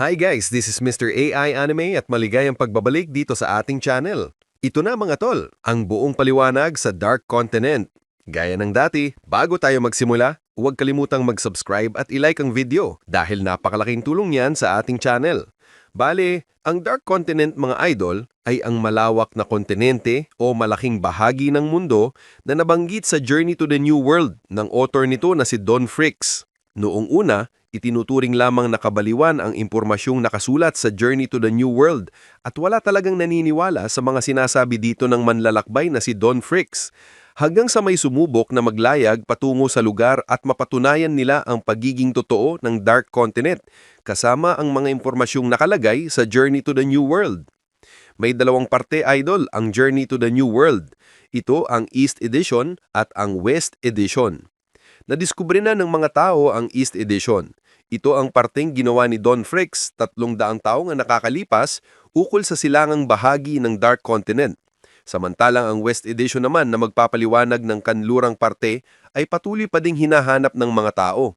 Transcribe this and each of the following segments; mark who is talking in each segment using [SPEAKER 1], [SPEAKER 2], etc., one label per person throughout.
[SPEAKER 1] Hi guys, this is Mr. AI Anime at maligayang pagbabalik dito sa ating channel. Ito na mga tol, ang buong paliwanag sa Dark Continent. Gaya ng dati, bago tayo magsimula, huwag kalimutang mag-subscribe at ilike ang video dahil napakalaking tulong yan sa ating channel. Bale, ang Dark Continent mga idol ay ang malawak na kontinente o malaking bahagi ng mundo na nabanggit sa Journey to the New World ng author nito na si Don Fricks. Noong una, itinuturing lamang nakabaliwan ang impormasyong nakasulat sa Journey to the New World at wala talagang naniniwala sa mga sinasabi dito ng manlalakbay na si Don Fricks. Hanggang sa may sumubok na maglayag patungo sa lugar at mapatunayan nila ang pagiging totoo ng Dark Continent kasama ang mga impormasyong nakalagay sa Journey to the New World. May dalawang parte idol ang Journey to the New World. Ito ang East Edition at ang West Edition. Nadiskubre na ng mga tao ang East Edition. Ito ang parteng ginawa ni Don Fricks tatlong daang taong ang nakakalipas ukol sa silangang bahagi ng Dark Continent. Samantalang ang West Edition naman na magpapaliwanag ng kanlurang parte ay patuloy pa ding hinahanap ng mga tao.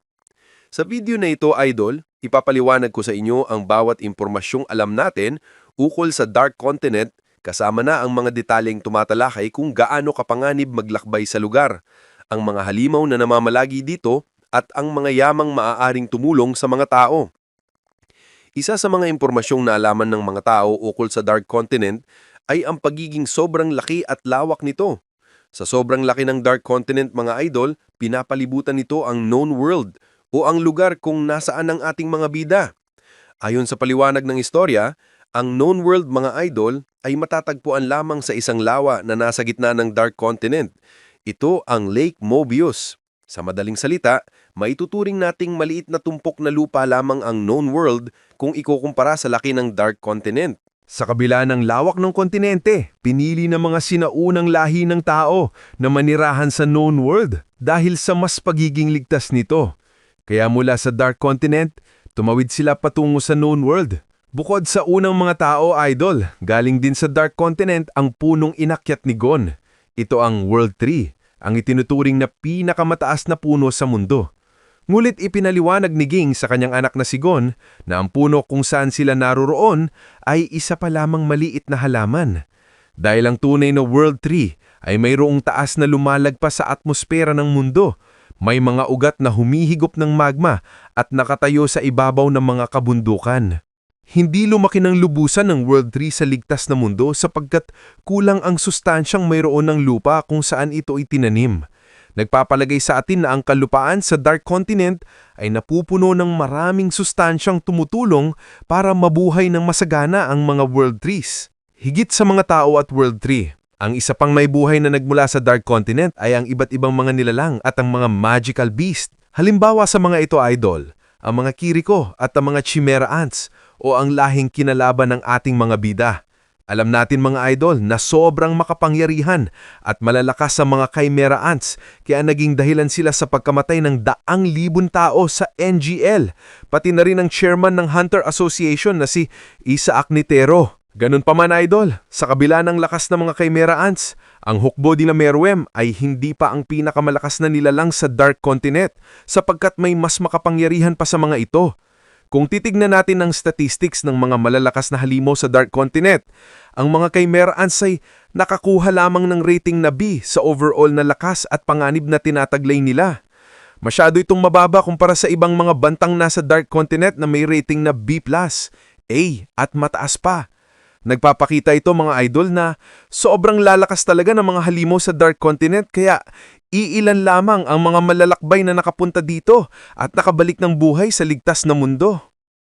[SPEAKER 1] Sa video na ito, Idol, ipapaliwanag ko sa inyo ang bawat impormasyong alam natin ukol sa Dark Continent kasama na ang mga detalyeng tumatalakay kung gaano kapanganib maglakbay sa lugar, ang mga halimaw na namamalagi dito at ang mga yamang maaaring tumulong sa mga tao. Isa sa mga impormasyong naalaman ng mga tao ukol sa Dark Continent ay ang pagiging sobrang laki at lawak nito. Sa sobrang laki ng Dark Continent mga idol, pinapalibutan nito ang known world o ang lugar kung nasaan ang ating mga bida. Ayon sa paliwanag ng istorya, ang known world mga idol ay matatagpuan lamang sa isang lawa na nasa gitna ng Dark Continent. Ito ang Lake Mobius. Sa madaling salita, maituturing nating maliit na tumpok na lupa lamang ang known world kung ikukumpara sa laki ng Dark Continent.
[SPEAKER 2] Sa kabila ng lawak ng kontinente, pinili ng mga sinaunang lahi ng tao na manirahan sa known world dahil sa mas pagiging ligtas nito. Kaya mula sa Dark Continent, tumawid sila patungo sa known world. Bukod sa unang mga tao, idol, galing din sa Dark Continent ang punong inakyat ni Gon. Ito ang World Tree, ang itinuturing na pinakamataas na puno sa mundo. Ngulit ipinaliwanag ni Ging sa kanyang anak na si Gon na ang puno kung saan sila naroroon ay isa pa lamang maliit na halaman. Dahil ang tunay na World Tree ay mayroong taas na lumalagpas sa atmosfera ng mundo, may mga ugat na humihigop ng magma at nakatayo sa ibabaw ng mga kabundukan. Hindi lumaki ng lubusan ng World Tree sa ligtas na mundo sapagkat kulang ang sustansyang mayroon ng lupa kung saan ito itinanim. Nagpapalagay sa atin na ang kalupaan sa Dark Continent ay napupuno ng maraming sustansyang tumutulong para mabuhay ng masagana ang mga World Trees. Higit sa mga tao at World Tree, ang isa pang may buhay na nagmula sa Dark Continent ay ang iba't ibang mga nilalang at ang mga magical beast. Halimbawa sa mga ito idol, ang mga kiriko at ang mga chimera ants o ang lahing kinalaban ng ating mga bida. Alam natin mga idol na sobrang makapangyarihan at malalakas sa mga chimera ants kaya naging dahilan sila sa pagkamatay ng daang libon tao sa NGL, pati na rin ang chairman ng Hunter Association na si Isaac Nitero. Ganun pa man idol, sa kabila ng lakas ng mga chimera ants, ang hukbo nila Meruem ay hindi pa ang pinakamalakas na nilalang sa Dark Continent sapagkat may mas makapangyarihan pa sa mga ito. Kung titignan natin ang statistics ng mga malalakas na halimaw sa Dark Continent, ang mga Chimera Ants ay nakakuha lamang ng rating na B sa overall na lakas at panganib na tinataglay nila. Masyado itong mababa kumpara sa ibang mga bantang nasa Dark Continent na may rating na B+, A at mataas pa. Nagpapakita ito mga idol na sobrang lalakas talaga ng mga halimaw sa Dark Continent kaya iilan lamang ang mga malalakbay na nakapunta dito at nakabalik ng buhay sa ligtas na mundo.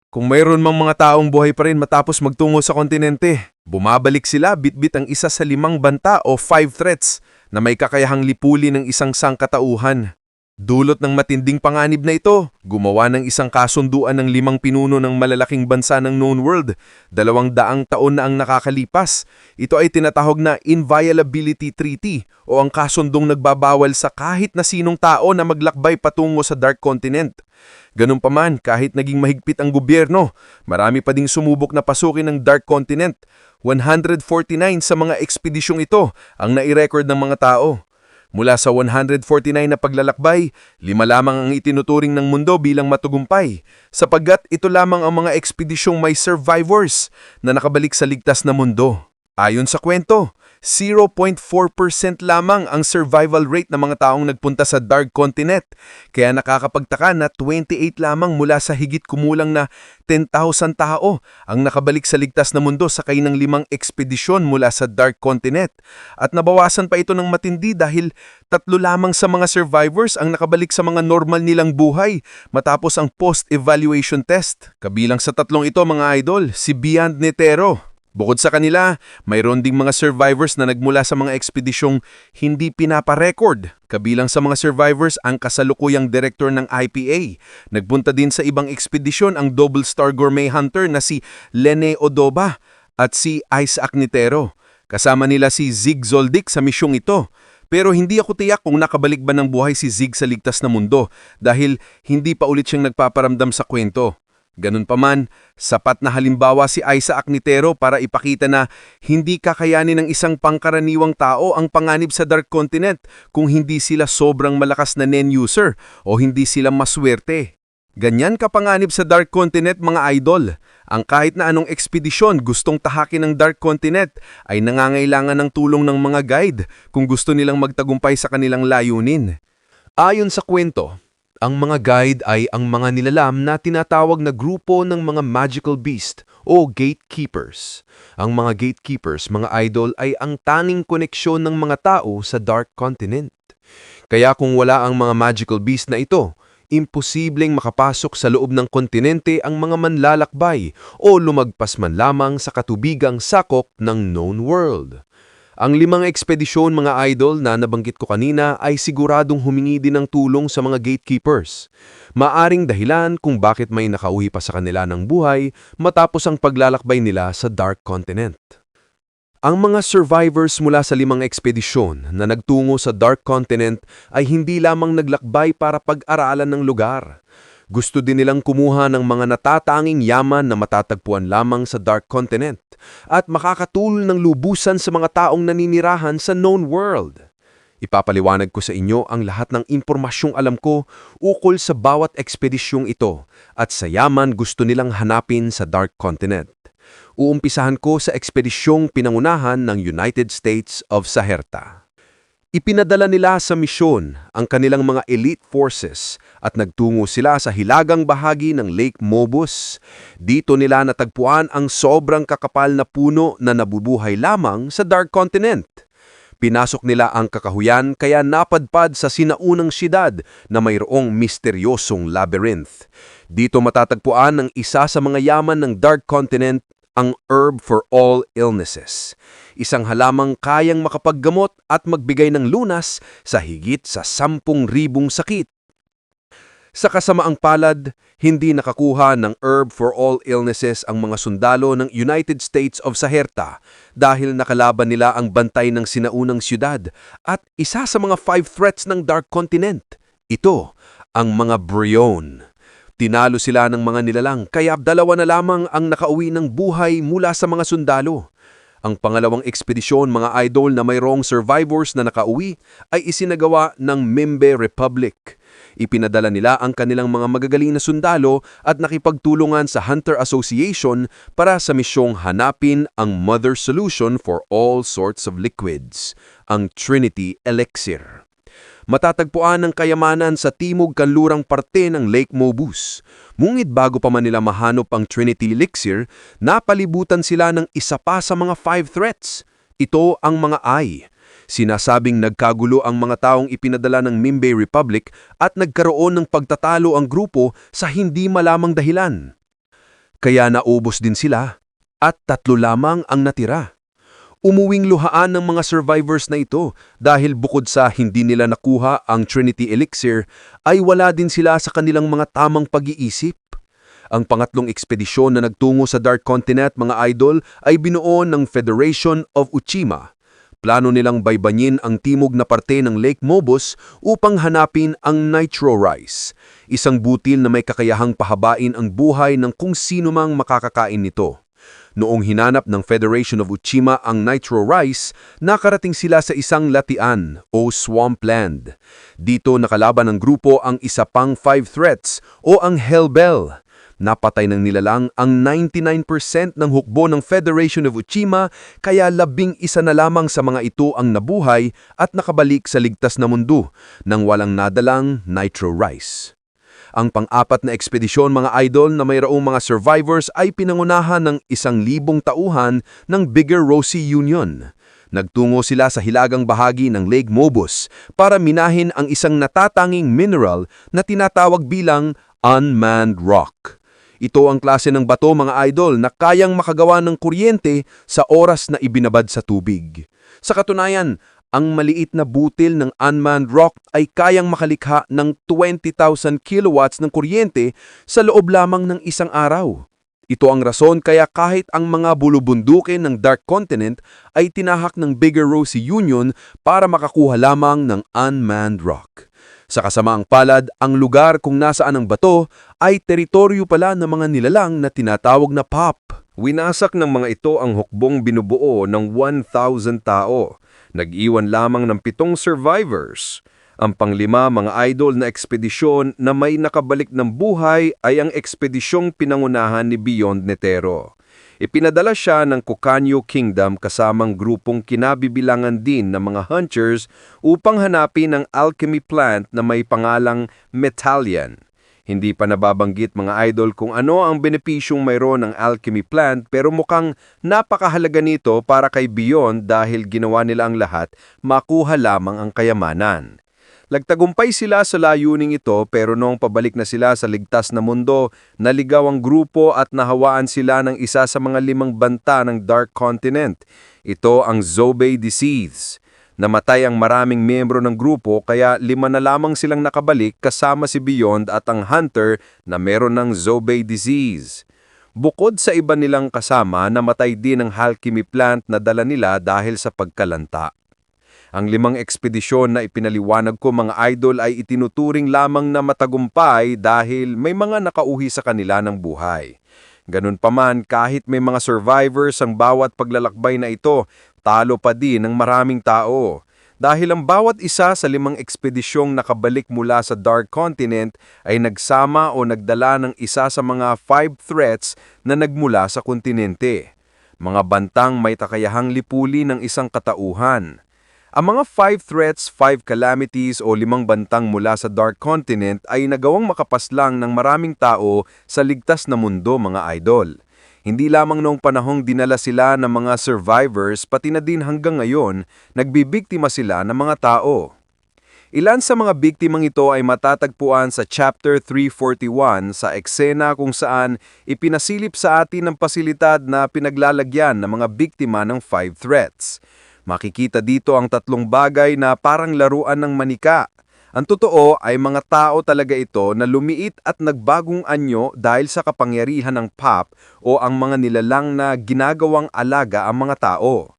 [SPEAKER 2] Kung mayroon mang mga taong buhay pa rin matapos magtungo sa kontinente, bumabalik sila bitbit ang isa sa limang banta o five threats na may kakayahang lipuli ng isang sangkatauhan. Dulot ng matinding panganib na ito, gumawa ng isang kasunduan ng limang pinuno ng malalaking bansa ng known world. Dalawang daang taon na ang nakakalipas. Ito ay tinatahog na Inviolability Treaty o ang kasundong nagbabawal sa kahit na sinong tao na maglakbay patungo sa Dark Continent. Ganun pa man, kahit naging mahigpit ang gobyerno, marami pa ding sumubok na pasukin ng Dark Continent. 149 sa mga ekspedisyong ito ang nai-record ng mga tao. Mula sa 149 na paglalakbay, lima lamang ang itinuturing ng mundo bilang matugumpay, sapagkat ito lamang ang mga ekspedisyong may survivors na nakabalik sa ligtas na mundo. Ayon sa kwento, 0.4% lamang ang survival rate ng mga taong nagpunta sa Dark Continent, kaya nakakapagtaka na 28 lamang mula sa higit kumulang na 10,000 tao ang nakabalik sa ligtas na mundo sakay ng limang ekspedisyon mula sa Dark Continent. At nabawasan pa ito ng matindi dahil tatlo lamang sa mga survivors ang nakabalik sa mga normal nilang buhay matapos ang post-evaluation test. Kabilang sa tatlong ito mga idol, si Beyond Netero. Bukod sa kanila, mayroon ding mga survivors na nagmula sa mga ekspedisyong hindi pinaparecord. Kabilang sa mga survivors ang kasalukuyang direktor ng IPA. Nagpunta din sa ibang ekspedisyon ang Double Star Gourmet Hunter na si Lene Odoba at si Isaac Nitero. Kasama nila si Zig Zoldyck sa misyong ito. Pero hindi ako tiyak kung nakabalik ba ng buhay si Zig sa ligtas na mundo dahil hindi pa ulit siyang nagpaparamdam sa kwento. Ganun pa man, sapat na halimbawa si Isaac Nitero para ipakita na hindi kakayanin ng isang pangkaraniwang tao ang panganib sa Dark Continent kung hindi sila sobrang malakas na NEN user o hindi sila maswerte. Ganyan kapanganib sa Dark Continent mga idol. Ang kahit na anong ekspedisyon gustong tahakin ng Dark Continent ay nangangailangan ng tulong ng mga guide kung gusto nilang magtagumpay sa kanilang layunin. Ayon sa kwento, ang mga guide ay ang mga nilalam na tinatawag na grupo ng mga magical beast o gatekeepers. Ang mga gatekeepers, mga idol, ay ang tanging koneksyon ng mga tao sa Dark Continent. Kaya kung wala ang mga magical beast na ito, imposibleng makapasok sa loob ng kontinente ang mga manlalakbay o lumagpas man lamang sa katubigang sakop ng known world. Ang limang ekspedisyon mga idol na nabanggit ko kanina ay siguradong humingi din ng tulong sa mga gatekeepers. Maaring dahilan kung bakit may nakauwi pa sa kanila ng buhay matapos ang paglalakbay nila sa Dark Continent. Ang mga survivors mula sa limang ekspedisyon na nagtungo sa Dark Continent ay hindi lamang naglakbay para pag-aralan ng lugar. Gusto din nilang kumuha ng mga natatanging yaman na matatagpuan lamang sa Dark Continent at makakatulong ng lubusan sa mga taong naninirahan sa known world. Ipapaliwanag ko sa inyo ang lahat ng impormasyong alam ko ukol sa bawat ekspedisyong ito at sa yaman gusto nilang hanapin sa Dark Continent. Uumpisahan ko sa ekspedisyong pinangunahan ng United States of Saherta. Ipinadala nila sa misyon ang kanilang mga elite forces at nagtungo sila sa hilagang bahagi ng Lake Mobus. Dito nila natagpuan ang sobrang kakapal na puno na nabubuhay lamang sa Dark Continent. Pinasok nila ang kakahuyan kaya napadpad sa sinaunang siyudad na mayroong misteryosong labyrinth. Dito matatagpuan ang isa sa mga yaman ng Dark Continent, ang Herb for All Illnesses. Isang halamang kayang makapaggamot at magbigay ng lunas sa higit sa 10,000 sakit. Sa kasamaang palad, hindi nakakuha ng Herb for All Illnesses ang mga sundalo ng United States of Saherta dahil nakalaban nila ang bantay ng sinaunang siyudad at isa sa mga five threats ng Dark Continent. Ito, ang mga Brion. Tinalo sila ng mga nilalang kaya dalawa na lamang ang nakauwi ng buhay mula sa mga sundalo. Ang pangalawang ekspedisyon mga idol na mayroong survivors na nakauwi ay isinagawa ng Membe Republic. Ipinadala nila ang kanilang mga magagaling na sundalo at nakipagtulungan sa Hunter Association para sa misyong hanapin ang mother solution for all sorts of liquids, ang Trinity Elixir. Matatagpuan ang kayamanan sa timog kanlurang parte ng Lake Mobus. Ngunit bago pa man nila mahanap ang Trinity Elixir, napalibutan sila ng isa pa sa mga five threats. Ito ang mga I. Sinasabing nagkagulo ang mga taong ipinadala ng Mimbe Republic at nagkaroon ng pagtatalo ang grupo sa hindi malamang dahilan. Kaya naubos din sila at tatlo lamang ang natira. Umuwing luhaan ng mga survivors na ito dahil bukod sa hindi nila nakuha ang Trinity Elixir ay wala din sila sa kanilang mga tamang pag-iisip. Ang pangatlong ekspedisyon na nagtungo sa Dark Continent mga idol ay binuo ng Federation of Uchima. Plano nilang baybanyin ang timog na parte ng Lake Mobus upang hanapin ang Nitro Rice, isang butil na may kakayahang pahabain ang buhay ng kung sino mang makakakain nito. Noong hinanap ng Federation of Uchima ang Nitro Rice, nakarating sila sa isang latian o swampland. Dito nakalaban ng grupo ang isa pang five threats o ang Hellbell. Napatay ng nilalang ang 99% ng hukbo ng Federation of Uchima kaya labing isa na lamang sa mga ito ang nabuhay at nakabalik sa ligtas na mundo nang walang nadalang Nitro Rice. Ang pang-apat na ekspedisyon mga idol na mayroong mga survivors ay pinangunahan ng isang libong tauhan ng Bigger Rosie Union. Nagtungo sila sa hilagang bahagi ng Lake Mobus para minahin ang isang natatanging mineral na tinatawag bilang unmanned rock. Ito ang klase ng bato mga idol na kayang makagawa ng kuryente sa oras na ibinabad sa tubig. Sa katunayan, ang maliit na butil ng unmanned rock ay kayang makalikha ng 20,000 kilowatts ng kuryente sa loob lamang ng isang araw. Ito ang rason kaya kahit ang mga bulubundukin ng Dark Continent ay tinahak ng Bigger Rosie Union para makakuha lamang ng unmanned rock. Sa kasamaang palad, ang lugar kung nasaan ang bato ay teritoryo pala ng mga nilalang na tinatawag na POP.
[SPEAKER 1] Winasak ng mga ito ang hukbong binubuo ng 1,000 tao. Nag-iwan lamang ng pitong survivors. Ang panglima mga idol na ekspedisyon na may nakabalik ng buhay ay ang ekspedisyong pinangunahan ni Beyond Netero. Ipinadala siya ng Kukanyo Kingdom kasamang grupong kinabibilangan din ng mga hunters upang hanapin ang alchemy plant na may pangalang Metallian. Hindi pa nababanggit mga idol kung ano ang benepisyong mayroon ng alchemy plant pero mukhang napakahalaga nito para kay Beyond dahil ginawa nila ang lahat makuha lamang ang kayamanan. Lagtagumpay sila sa layuning ito pero noong pabalik na sila sa ligtas na mundo, naligaw ang grupo at nahawaan sila ng isa sa mga limang banta ng Dark Continent. Ito ang Zobei Disease. Namatay ang maraming miyembro ng grupo kaya lima na lamang silang nakabalik kasama si Beyond at ang Hunter na meron ng Zobei Disease. Bukod sa iba nilang kasama, namatay din ang alchemy plant na dala nila dahil sa pagkalanta. Ang limang ekspedisyon na ipinaliwanag ko mga idol ay itinuturing lamang na matagumpay dahil may mga nakauhi sa kanila ng buhay. Ganun pa man, kahit may mga survivors ang bawat paglalakbay na ito, talo pa din ng maraming tao. Dahil ang bawat isa sa limang ekspedisyong nakabalik mula sa Dark Continent ay nagsama o nagdala ng isa sa mga five threats na nagmula sa kontinente. Mga bantang may takayahang lipuli ng isang katauhan. Ang mga five threats, five calamities o limang bantang mula sa Dark Continent ay nagawang makapaslang ng maraming tao sa ligtas na mundo mga idol. Hindi lamang noong panahong dinala sila ng mga survivors, pati na din hanggang ngayon, nagbibiktima sila ng mga tao. Ilan sa mga biktimang ito ay matatagpuan sa Chapter 341 sa eksena kung saan ipinasilip sa atin ng pasilidad na pinaglalagyan ng mga biktima ng five threats. Makikita dito ang tatlong bagay na parang laruan ng manika. Ang totoo ay mga tao talaga ito na lumiit at nagbagong anyo dahil sa kapangyarihan ng PAP o ang mga nilalang na ginagawang alaga ang mga tao.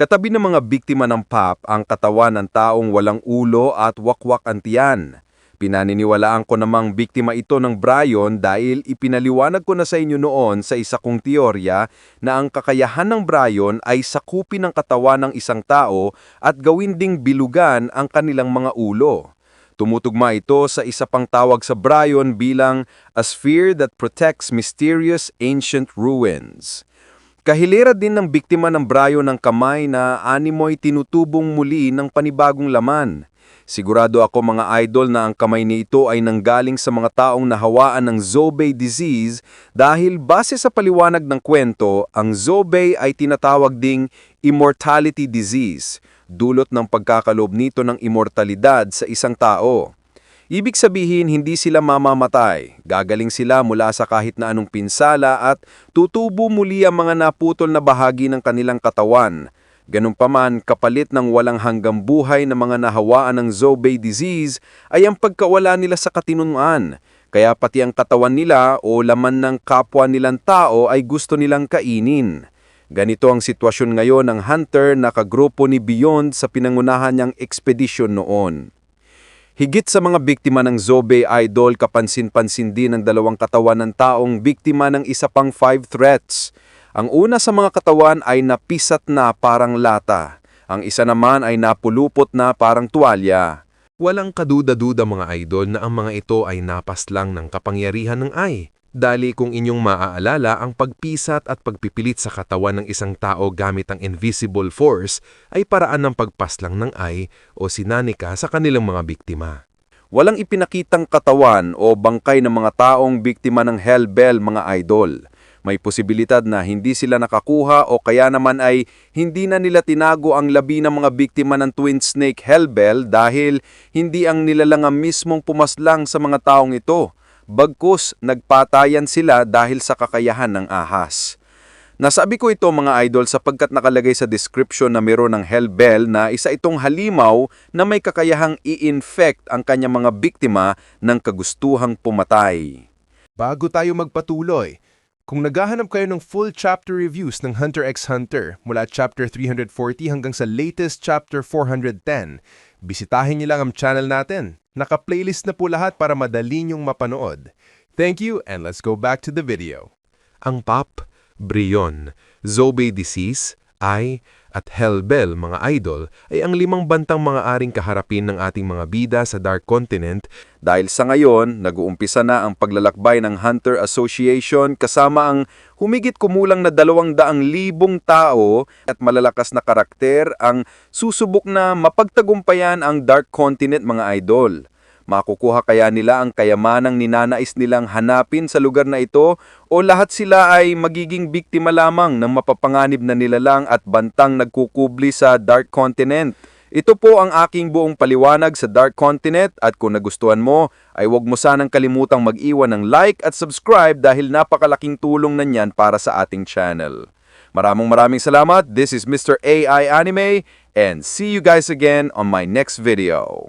[SPEAKER 1] Katabi ng mga biktima ng PAP ang katawan ng taong walang ulo at wakwak ang tiyan. Pinaniniwalaan ko namang biktima ito ng Brian dahil ipinaliwanag ko na sa inyo noon sa isa kong teorya na ang kakayahan ng Brian ay sakupin ang katawan ng isang tao at gawin ding bilugan ang kanilang mga ulo. Tumutugma ito sa isa pang tawag sa Brian bilang a sphere that protects mysterious ancient ruins. Kahilera din ng biktima ng Brian ng kamay na animoy tinutubong muli ng panibagong laman. Sigurado ako mga idol na ang kamay nito ay nanggaling sa mga taong nahawaan ng Zobei disease dahil base sa paliwanag ng kwento, ang Zobei ay tinatawag ding immortality disease, dulot ng pagkakalob nito ng immortalidad sa isang tao. Ibig sabihin hindi sila mamamatay, gagaling sila mula sa kahit na anong pinsala at tutubo muli ang mga naputol na bahagi ng kanilang katawan. Ganun pa man, kapalit ng walang hanggang buhay na mga nahawaan ng Zobei disease ay ang pagkawala nila sa katinuan. Kaya pati ang katawan nila o laman ng kapwa nilang tao ay gusto nilang kainin. Ganito ang sitwasyon ngayon ng hunter na kagrupo ni Beyond sa pinangunahan niyang ekspedisyon noon. Higit sa mga biktima ng Zobe Idol, kapansin-pansin din ang dalawang katawan ng taong biktima ng isa pang five threats.
[SPEAKER 3] Ang una sa mga katawan ay napisat na parang lata. Ang isa naman ay napulupot na parang tuwalya.
[SPEAKER 2] Walang kaduda-duda mga idol na ang mga ito ay napas lang ng kapangyarihan ng ay. Dali kung inyong maaalala ang pagpisat at pagpipilit sa katawan ng isang tao gamit ang invisible force ay paraan ng pagpaslang ng ay o sinanika sa kanilang mga biktima.
[SPEAKER 3] Walang ipinakitang katawan o bangkay ng mga taong biktima ng hellbell mga idol. May posibilidad na hindi sila nakakuha o kaya naman ay hindi na nila tinago ang labi ng mga biktima ng twin snake hellbell dahil hindi ang nilalang ang mismong pumaslang sa mga taong ito. Bagkus, nagpatayan sila dahil sa kakayahan ng ahas. Nasabi ko ito mga idol sapagkat nakalagay sa description na meron ng hellbell na isa itong halimaw na may kakayahang i-infect ang kanyang mga biktima ng kagustuhang pumatay.
[SPEAKER 4] Bago tayo magpatuloy, kung naghahanap kayo ng full chapter reviews ng Hunter x Hunter mula chapter 340 hanggang sa latest chapter 410, bisitahin niyo lang ang channel natin. Naka-playlist na po lahat para madali niyong mapanood. Thank you and let's go back to the video.
[SPEAKER 2] Ang PAP, Brion, Zobe Disease, Ay, at Hellbell mga idol ay ang limang bantang mga aring kaharapin ng ating mga bida sa Dark Continent
[SPEAKER 3] Dahil sa ngayon, nag-uumpisa na ang paglalakbay ng Hunter Association kasama ang humigit kumulang na dalawang daang libong tao at malalakas na karakter ang susubok na mapagtagumpayan ang Dark Continent mga idol. Makukuha kaya nila ang kayamanang ninanais nilang hanapin sa lugar na ito o lahat sila ay magiging biktima lamang ng mapapanganib na nilalang at bantang nagkukubli sa Dark Continent. Ito po ang aking buong paliwanag sa Dark Continent at kung nagustuhan mo ay huwag mo sanang kalimutang mag-iwan ng like at subscribe dahil napakalaking tulong na niyan para sa ating channel. Maraming maraming salamat. This is Mr. AI Anime and see you guys again on my next video.